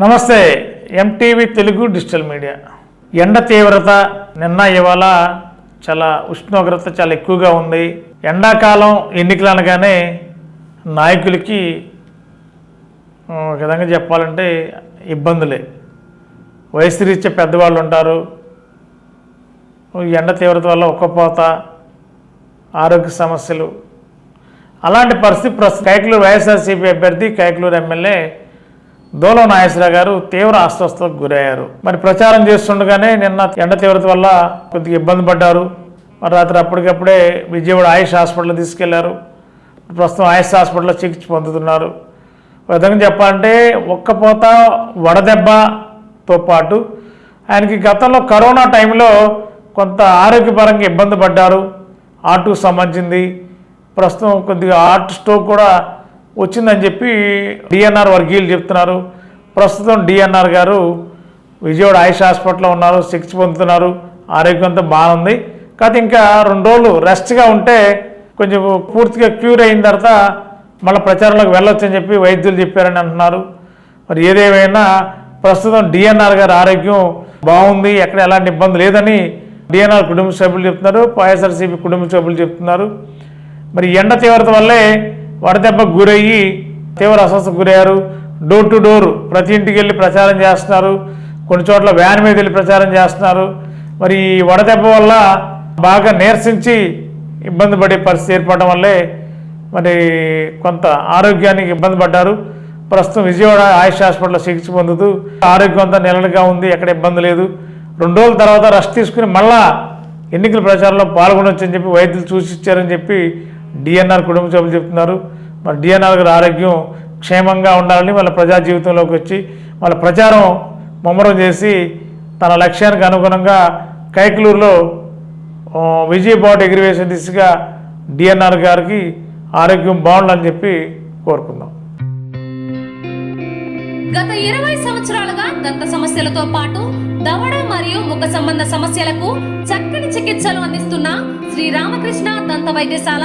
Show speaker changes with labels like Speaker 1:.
Speaker 1: నమస్తే MTV Telugu digital media. ఎండ తీవ్రత నిన్న ఇవాళ చాలా ఉష్ణోగ్రత చాలా ఎక్కువగా ఉంది. ఎండాకాలం ఎన్నికలు అనగానే నాయకులకి ఒక విధంగా చెప్పాలంటే ఇబ్బందులే. వయసు రీత్యా పెద్దవాళ్ళు ఉంటారు. ఎండ తీవ్రత వల్ల ఒక్కపోత ఆరోగ్య సమస్యలు. అలాంటి పరిస్థితి ప్రస్తుతం కైకలూరు వైఎస్ఆర్సీపీ అభ్యర్థి కైకలూరు ఎమ్మెల్యే దోలో నాగేశ్వరరావు గారు తీవ్ర అస్వస్థతకు గురయ్యారు. మరి ప్రచారం చేస్తుండగానే నిన్న ఎండ తీవ్రత వల్ల కొద్దిగా ఇబ్బంది పడ్డారు. మరి రాత్రి అప్పటికప్పుడే విజయవాడ ఆయుష్ హాస్పిటల్ తీసుకెళ్ళారు. ప్రస్తుతం ఆయుష్ హాస్పిటల్లో చికిత్స పొందుతున్నారు. విధంగా చెప్పాలంటే ఒక్కపోత వడదెబ్బతో పాటు ఆయనకి గతంలో కరోనా టైంలో కొంత ఆరోగ్యపరంగా ఇబ్బంది పడ్డారు. హార్ట్కు సంబంధించింది. ప్రస్తుతం కొద్దిగా ఆర్ట్ స్ట్రోక్ కూడా వచ్చిందని చెప్పి డిఎన్ఆర్ వర్గీయులు చెప్తున్నారు. ప్రస్తుతం డిఎన్ఆర్ గారు విజయవాడ ఆయుష్ హాస్పిటల్లో ఉన్నారు శిక్ష పొందుతున్నారు ఆరోగ్యం అంతా బాగుంది. కాకపోతే ఇంకా రెండు రోజులు రెస్ట్గా ఉంటే కొంచెం పూర్తిగా క్యూర్ అయిన తర్వాత మళ్ళీ ప్రచారంలోకి వెళ్ళొచ్చని చెప్పి వైద్యులు చెప్పారని అంటున్నారు. మరి ఏదేమైనా ప్రస్తుతం డిఎన్ఆర్ గారి ఆరోగ్యం బాగుంది ఎక్కడ ఎలాంటి ఇబ్బంది లేదని డిఎన్ఆర్ కుటుంబ సభ్యులు చెప్తున్నారు వైఎస్ఆర్సీపీ కుటుంబ సభ్యులు చెప్తున్నారు. మరి ఎండ తీవ్రత వల్లే వడదెబ్బకు గురయ్యి తీవ్ర అస్వస్థకు గురయ్యారు. డోర్ టు డోర్ ప్రతి ఇంటికి వెళ్ళి ప్రచారం చేస్తున్నారు. కొన్ని చోట్ల వ్యాన్ మీద వెళ్ళి ప్రచారం చేస్తున్నారు. మరి ఈ వడదెబ్బ వల్ల బాగా నీరసించి ఇబ్బంది పడే పరిస్థితి ఏర్పడడం వల్లే మరి కొంత ఆరోగ్యానికి ఇబ్బంది పడ్డారు. ప్రస్తుతం విజయవాడ ఆయుష్ హాస్పిటల్లో చికిత్స పొందుతూ ఆరోగ్యం అంతా నిలకడగా ఉంది. ఎక్కడ ఇబ్బంది లేదు. రెండు రోజుల తర్వాత రెస్ట్ తీసుకుని మళ్ళా ఎన్నికల ప్రచారంలో పాల్గొనొచ్చని చెప్పి వైద్యులు సూచించారని చెప్పి డిఎన్ఆర్ కుటుంబ సభ్యులు చెప్తున్నారు. మరి డిఎన్ఆర్ గారి ఆరోగ్యం క్షేమంగా ఉండాలని వాళ్ళ ప్రజా జీవితంలోకి వచ్చి వాళ్ళ ప్రచారం ముమ్మరం చేసి తన లక్ష్యానికి అనుగుణంగా కైకలూరులో ఆ, విజయబాటు దిశగా డిఎన్ఆర్ గారికి ఆరోగ్యం బాగుండాలని చెప్పి కోరుకుందాం.
Speaker 2: గత ఇరవై సంవత్సరాలుగా దంత సమస్యలతో పాటు దవడ మరియు ముఖ సంబంధ సమస్యలకు చక్కని చికిత్సలు అందిస్తున్న శ్రీ రామకృష్ణ దంత వైద్యశాల